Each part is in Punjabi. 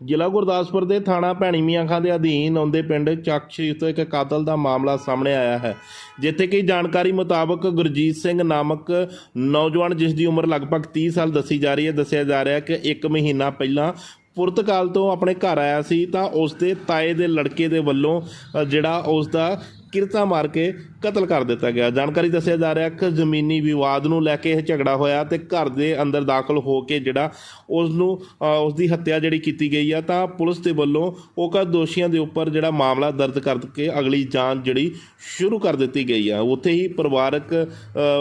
ਜ਼ਿਲ੍ਹਾ ਗੁਰਦਾਸਪੁਰ ਦੇ ਥਾਣਾ ਭੈਣੀ ਮੀਆਂ ਖਾਂ ਦੇ ਅਧੀਨ ਆਉਂਦੇ ਪਿੰਡ ਚੱਕ ਸ਼ਰੀਫ ਤੋਂ ਇੱਕ ਕਾਤਲ ਦਾ ਮਾਮਲਾ ਸਾਹਮਣੇ ਆਇਆ ਹੈ, ਜਿੱਥੇ ਕਿ ਜਾਣਕਾਰੀ ਮੁਤਾਬਕ ਗੁਰਜੀਤ ਸਿੰਘ ਨਾਮਕ ਨੌਜਵਾਨ, ਜਿਸ ਦੀ ਉਮਰ ਲਗਭਗ 30 ਸਾਲ ਦੱਸੀ ਜਾ ਰਹੀ ਹੈ, ਦੱਸਿਆ ਜਾ ਰਿਹਾ ਹੈ ਕਿ 1 ਮਹੀਨਾ ਪਹਿਲਾਂ ਪੁਰਤਗਾਲ ਤੋਂ ਆਪਣੇ ਘਰ ਆਇਆ ਸੀ ਤਾਂ ਉਸ ਦੇ ਤਾਏ ਦੇ ਲੜਕੇ ਦੇ ਵੱਲੋਂ ਜਿਹੜਾ ਉਸ ਦਾ ਕਿਰਤਾ ਮਾਰ ਕੇ ਕਤਲ ਕਰ ਦਿੱਤਾ ਗਿਆ। ਜਾਣਕਾਰੀ ਦੱਸਿਆ ਜਾ ਰਿਹਾ ਕਿ ਜ਼ਮੀਨੀ ਵਿਵਾਦ ਨੂੰ ਲੈ ਕੇ ਇਹ ਝਗੜਾ ਹੋਇਆ ਤੇ ਘਰ ਦੇ ਅੰਦਰ ਦਾਖਲ ਹੋ ਕੇ ਜਿਹੜਾ ਉਸ ਨੂੰ ਉਸ ਦੀ ਹੱਤਿਆ ਜਿਹੜੀ ਕੀਤੀ ਗਈ ਆ, ਤਾਂ ਪੁਲਿਸ ਦੇ ਵੱਲੋਂ ਉਹ ਕਾ ਦੋਸ਼ੀਆਂ ਦੇ ਉੱਪਰ ਜਿਹੜਾ ਮਾਮਲਾ ਦਰਜ ਕਰਕੇ ਅਗਲੀ ਜਾਂਚ ਜਿਹੜੀ ਸ਼ੁਰੂ ਕਰ ਦਿੱਤੀ ਗਈ ਆ। ਉੱਥੇ ਹੀ ਪਰਿਵਾਰਕ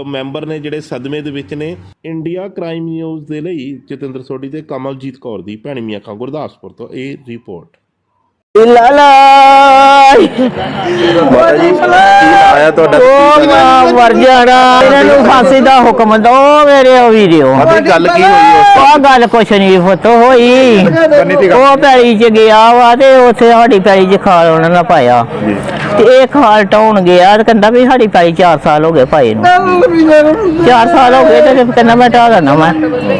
ਮੈਂਬਰ ਨੇ ਜਿਹੜੇ ਸਦਮੇ ਦੇ ਵਿੱਚ ਨੇ, ਇੰਡੀਆ ਕ੍ਰਾਈਮ ਨਿਊਜ਼ ਦੇ ਲਈ ਜਤਿੰਦਰ ਸੋਢੀ ਤੇ ਕਮਲਜੀਤ ਕੌਰ ਦੀ, ਭੈਣੀ ਮੀਆਂ ਖਾਂ ਗੁਰਦਾਸਪੁਰ ਤੋਂ ਇਹ ਰਿਪੋਰਟ। ਆਇਆ ਤੁਹਾਡਾ? ਇਹਨਾਂ ਨੂੰ ਫਾਂਸੀ ਦਾ ਹੁਕਮ ਦੋ ਮੇਰੇ ਉਹ ਵੀਡੀਓ ਜੀ ਗੱਲ ਕੀ ਹੋਈ ਉਸ ਉਹ ਗੱਲ ਕੁਛ ਨਹੀਂ ਫਤ ਹੋਈ। ਉਹ ਪੈਲੀ ਚ ਗਿਆ ਵਾ ਤੇ ਉੱਥੇ ਸਾਡੀ ਪੈਲੀ ਚ ਖਾਲ ਉਹਨਾਂ ਨੇ ਪਾਇਆ। ਤੇ ਇਹ ਖਾਲ ਟਾਉਣ ਗਿਆ ਤੇ ਕਹਿੰਦਾ ਵੀ ਸਾਡੀ ਪੈਲੀ 4 ਸਾਲ ਹੋ ਗਏ ਪਾਏ ਨੂੰ। 4 ਸਾਲ ਹੋ ਗਏ ਤੇ ਕਹਿੰਦਾ ਮੈਂ ਢਾਹ ਦੇਣਾ ਮੈਂ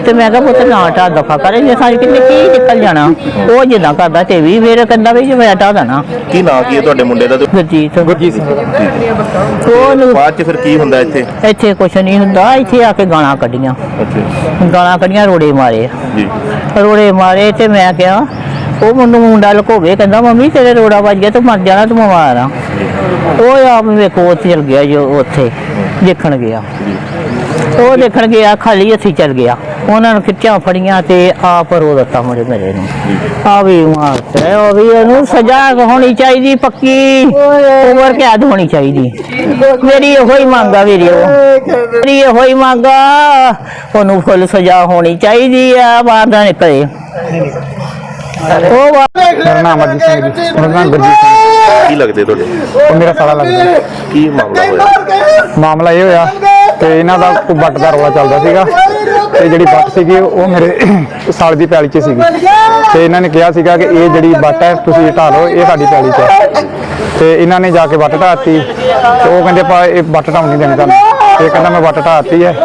ਤੇ ਮੈਂ ਕਿਹਾ ਪੁੱਤ ਨਾ ਢਾਹ ਦਫਾ ਕਰੇ ਜੇ ਸਾਡੀ ਕਿੰਨੇ ਕੀ ਨਿਕਲ ਜਾਣਾ। ਉਹ ਜਿੱਦਾਂ ਕਰਦਾ ਤੇ ਵੀ ਫਿਰ ਕਹਿੰਦਾ ਵੀ ਜੇ ਮੈਂ ਢਾਹ ਦੇਣਾ। ਕੀ ਨਾਂ ਕੀ ਹੈ ਤੁਹਾਡੇ ਮੁੰਡੇ ਦਾ? ਤੇ ਗੁਰਜੀਤ। ਗੁਰਜੀਤ ਸਿੰਘ। ਉਹਨੂੰ ਬਾਅਦ ਚ ਫਿਰ ਕੀ ਹੁੰਦਾ ਇੱਥੇ? ਇੱਥੇ ਕੁਛ ਨਹੀਂ ਹੁੰਦਾ ਇੱਥੇ ਆ ਕੇ ਗਾਲਾਂ ਕੱਢੀਆਂ। ਅੱਛਾ। ਗਾਲਾਂ ਕੱਢੀਆਂ ਰੋੜੇ ਮਾਰੇ। ਜੀ। ਰੋੜੇ ਮਾਰੇ ਤੇ ਮੈਂ ਕਿਹਾ ਉਹ ਮੈਨੂੰ ਮੁੰਡਾ ਲਕੋਵੇ, ਕਹਿੰਦਾ, ਮੰਮੀ, ਤੇਰੇ ਰੋੜਾ ਵੱਜ ਗਿਆ ਤੂੰ ਮਰ ਜਾਣਾ, ਤੂੰ ਬਿਮਾਰ ਆ। ਉਹ ਆਪ ਵੇਖੋ ਉੱਥੇ ਚਲ ਗਿਆ ਜੋ ਉੱਥੇ ਦੇਖਣ ਗਿਆ। ਉਹ ਦੇਖਣ ਗਿਆ, ਖਾਲੀ ਹੱਥੀ ਚਲ ਗਿਆ। ਉਹਨਾਂ ਨੂੰ ਖਿੱਚਾਂ ਫੜੀਆਂ ਤੇ ਆਪ ਰੋ ਦਿੱਤਾ ਮੁੰਡੇ ਮੇਰੇ ਨੂੰ। ਆ ਵੀ ਮਾਰਤੇ ਉਹ ਵੀ ਉਹਨੂੰ ਸਜ਼ਾ ਹੋਣੀ ਚਾਹੀਦੀ, ਪੱਕੀ। ਉਮਰ ਕੈਦ ਹੋਣੀ ਚਾਹੀਦੀ। ਮੇਰੀ ਇਹੋ ਹੀ ਮੰਗ ਆ ਵੀਰੇ ਉਹ ਮੇਰੀ ਇਹੋ ਹੀ ਮੰਗ ਆ, ਉਹਨੂੰ ਫੁੱਲ ਸਜ਼ਾ ਹੋਣੀ ਚਾਹੀਦੀ ਆ, ਬਾਹਰ ਦਾ ਨਿਕਲੇ। ਉਹ ਵਾ- ਮੇਰਾ ਨਾਮ ਅਜੀਤ ਸਿੰਘ ਜੀ। ਮੇਰਾ ਨਾਮ ਗੁਰਜੀਤ ਸਿੰਘ। ਕੀ ਲੱਗਦੇ ਤੁਹਾਡੇ? ਉਹ ਮੇਰਾ ਸਾਲਾ ਲੱਗਦਾ। ਕੀ ਮਾਮਲਾ ਹੋਇਆ? ਮਾਮਲਾ ਇਹ ਹੋਇਆ ਤੇ ਇਹਨਾਂ ਦਾ ਕੋਈ ਬੱਟ ਦਾ ਰੌਲਾ ਚੱਲਦਾ ਸੀਗਾ। ਤੇ ਜਿਹੜੀ ਬੱਟ ਸੀਗੀ ਉਹ ਮੇਰੇ ਸਾਲ ਦੀ ਪੈਲੀ 'ਚ ਸੀਗੀ। ਤੇ ਇਹਨਾਂ ਨੇ ਕਿਹਾ ਸੀਗਾ ਕਿ ਇਹ ਜਿਹੜੀ ਬੱਟ ਹੈ ਤੁਸੀਂ ਢਾਹ ਲਓ ਇਹ ਸਾਡੀ ਪੈਲੀ 'ਚ ਹੈ। ਤੇ ਇਹਨਾਂ ਨੇ ਜਾ ਕੇ ਬੱਟ ਢਾਤੀ। ਤੇ ਉਹ ਕਹਿੰਦੇ ਪਾ ਇਹ ਬੱਟ ਢਾਉਣ ਨਹੀਂ ਦੇਣੀ ਤੁਹਾਨੂੰ। ਇਹ ਕਹਿੰਦਾ ਮੈਂ ਬੱਟ ਢਾਤੀ ਹੈ।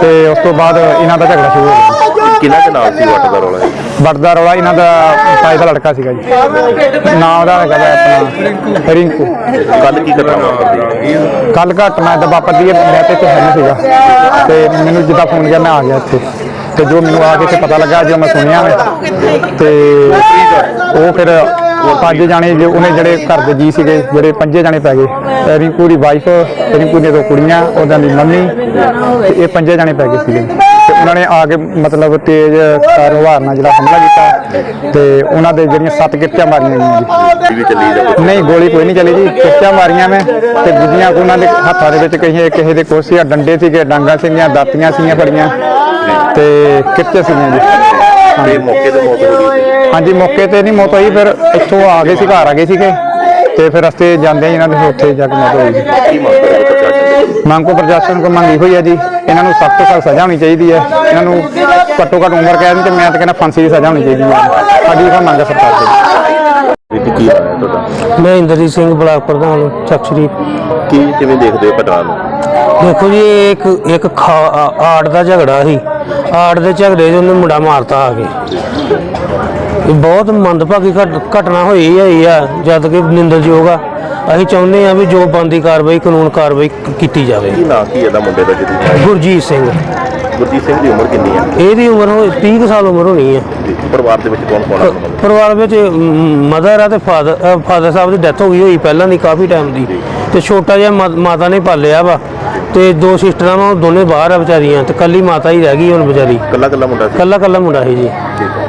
ਤੇ ਉਸ ਤੋਂ ਬਾਅਦ ਇਹਨਾਂ ਦਾ ਝਗੜਾ ਸ਼ੁਰੂ ਹੋ ਗਿਆ। ਕਿਹਨਾਂ ਦੇ ਨਾਲ ਸੀ ਵੱਟ ਦਾ ਰੌਲਾ? ਇਹ? ਬੱਟ ਦਾ ਰੌਲਾ ਇਹਨਾਂ ਦਾ ਤਾਏ ਦਾ ਲੜਕਾ ਸੀਗਾ ਜੀ। ਨਾਮ ਉਹਦਾ ਹੈਗਾ ਵਾ ਆਪਣਾ ਰਿੰਕੂ। ਕੱਲ ਕੀ ਕਰਨਾ ਕੱਲ ਘਟਨਾ ਏਦਾਂ ਵਾਪਰਦੀ ਹੈ ਮੈਂ ਤੇ ਇੱਥੇ ਹੈ ਨਹੀਂ ਸੀਗਾ। ਤੇ ਮੈਨੂੰ ਜਿੱਦਾਂ ਫੋਨ ਗਿਆ ਮੈਂ ਆ ਗਿਆ ਇੱਥੇ। ਤੇ ਜੋ ਮੈਨੂੰ ਆ ਕੇ ਇੱਥੇ ਪਤਾ ਲੱਗਾ ਜੋ ਮੈਂ ਸੁਣਿਆ ਮੈਂ ਤੇ ਉਹ ਫਿਰ ਪੰਜ ਜਾਣੇ ਜੋ ਉਹਨੇ ਜਿਹੜੇ ਘਰ ਦੇ ਜੀ ਸੀਗੇ ਜਿਹੜੇ ਪੰਜੇ ਜਾਣੇ ਪੈ ਗਏ। ਰਿੰਕੂ ਦੀ ਵਾਈਫ ਰਿੰਕੂ ਦੀਆਂ ਦੋ ਕੁੜੀਆਂ ਉਹਨਾਂ ਦੀ ਮੰਮੀ ਤੇ ਇਹ ਪੰਜੇ ਜਾਣੇ ਪੈ ਗਏ ਸੀਗੇ। ਤੇ ਉਹਨਾਂ ਨੇ ਆ ਕੇ ਮਤਲਬ ਤੇਜ਼ ਕਾਰੋਬਾਰ ਨਾਲ ਜਿਹੜਾ ਹਮਲਾ ਕੀਤਾ ਤੇ ਉਹਨਾਂ ਦੇ ਜਿਹੜੀਆਂ ਸੱਤ ਕਿਰਚਾਂ ਮਾਰੀਆਂ ਗਈਆਂ ਜੀ। ਨਹੀਂ ਗੋਲੀ ਕੋਈ ਨਹੀਂ ਚਲੀ ਜੀ। ਕਿਰਚਾਂ ਮਾਰੀਆਂ ਮੈਂ ਤੇ ਦੂਜੀਆਂ ਉਹਨਾਂ ਦੇ ਹੱਥਾਂ ਦੇ ਵਿੱਚ ਕਿਸੇ ਕਿਸੇ ਦੇ ਕੋਸੀਆਂ ਡੰਡੇ ਸੀਗੇ ਡਾਂਗਾ ਸੀਗੀਆਂ ਦਾਤੀਆਂ ਸੀਗੀਆਂ ਫੜੀਆਂ ਤੇ ਕਿਰਚੇ ਸੀਗੀਆਂ ਜੀ। ਤੇ ਮੌਕੇ ਤੇ ਮੌਤ ਹੋ ਗਈ। ਹਾਂਜੀ ਮੌਕੇ ਤੇ ਨਹੀਂ ਮੌਤ ਹੋਈ ਫਿਰ ਇੱਥੋਂ ਆ ਗਏ ਸੀ ਘਰ ਆ ਗਏ ਸੀਗੇ। ਤੇ ਫਿਰ ਰਸਤੇ ਜਾਂਦੇ ਇਹਨਾਂ ਦੇ ਉੱਥੇ ਜਾ ਕੇ ਮੌਤ ਹੋਈ। ਜੀ ਕੀ ਮੰਗ ਕਰਦੇ ਪ੍ਰਸ਼ਾਸਨ ਤੋਂ? ਮੰਗ ਕੋ ਪ੍ਰਸ਼ਾਸਨ ਕੋ ਮੰਗੀ ਹੋਈ ਹੈ ਜੀ ਇਹਨਾਂ ਨੂੰ ਸਖਤ ਤੋਂ ਸਖਤ ਸਜ਼ਾ ਹੋਣੀ ਚਾਹੀਦੀ ਹੈ। ਇਹਨਾਂ ਨੂੰ ਘੱਟੋ ਘੱਟ ਉਮਰ ਕੈਦ ਤੇ ਮੈਂ ਤਾਂ ਕਹਿੰਦਾ ਫਾਂਸੀ ਦੀ ਸਜ਼ਾ ਹੋਣੀ ਚਾਹੀਦੀ ਹੈ। ਸਾਡੀ ਇਹ ਮੰਗ ਹੈ ਸਰਕਾਰ ਕੀ ਤੁਹਾਡਾ ਮੈਂ ਇੰਦਰਜੀਤ ਸਿੰਘ ਬਲਾਕ ਪ੍ਰਧਾਨ ਚੱਕ ਸ਼ਰੀਫ ਕੀ ਕਿਵੇਂ ਦੇਖਦੇ ਹੋ ਘਟਨਾ ਨੂੰ? ਦੇਖੋ ਜੀ ਇਹ ਇੱਕ ਇੱਕ ਖਾ- ਆ- ਆੜ ਦਾ ਝਗੜਾ ਸੀ। ਆੜ ਦੇ ਝਗੜੇ 'ਚ ਉਹਨੇ ਮੁੰਡਾ ਮਾਰਤਾ ਆ ਕੇ। ਇਹ ਬਹੁਤ ਮੰਦਭਾਗੀ ਘਟ- ਘਟਨਾ ਹੋਈ ਹੋਈ ਆ ਜਦ ਕਿ ਨਿੰਦਣਯੋਗ ਆ। ਅਸੀਂ ਚਾਹੁੰਦੇ ਆ ਵੀ ਜੋ ਬੰਦੀ ਕਾਰਵਾਈ ਕਾਨੂੰਨ ਕਾਰਵਾਈ ਕ- ਕੀਤੀ ਜਾਵੇ। ਕੀ ਨਾਂ ਕੀ ਇਹਦਾ ਮੁੰਡੇ ਦਾ ਜਿਹਦੀ ਗੁਰਜੀਤ ਸਿੰਘ। ਗੁਰਜੀਤ ਸਿੰਘ ਦੀ ਉਮਰ ਕਿੰਨੀ ਹੈ? ਇਹਦੀ ਉਮਰ ਹੋ 30 ਕੁ ਸਾਲ ਉਮਰ ਹੋਣੀ ਆ ਜੀ, ਪਰਿਵਾਰ ਦੇ ਵਿੱਚ ਕੌਣ ਕੌਣ ਹੈ ਪਰਿਵਾਰ ਵਿੱਚ ਮਦਰ ਆ ਤੇ ਫਾਦਰ ਫਾਦਰ ਸਾਹਿਬ ਦੀ ਡੈਥ ਹੋ ਗਈ ਹੋਈ ਪਹਿਲਾਂ ਦੀ ਕਾਫੀ ਟਾਈਮ ਦੀ। ਤੇ ਛੋਟਾ ਜਿਹਾ ਮਾ- ਮਾਤਾ ਨੇ ਪਾਲਿਆ ਵਾ। ਤੇ ਦੋ ਸਿਸਟਰਾਂ ਵਾ ਉਹ ਦੋਨੇ ਬਾਹਰ ਆ ਵਿਚਾਰੀਆਂ ਤੇ ਕੱਲੀ ਮਾਤਾ ਹੀ ਰਹਿ ਗਈ ਹੁਣ ਵਿਚਾਰੀ। ਕੱਲਾ ਕੱਲਾ ਮੁੰਡਾ ਸੀ? ਕੱਲਾ ਕੱਲਾ ਮੁੰਡਾ ਸੀ ਜੀ। ਠੀਕ ਹੈ।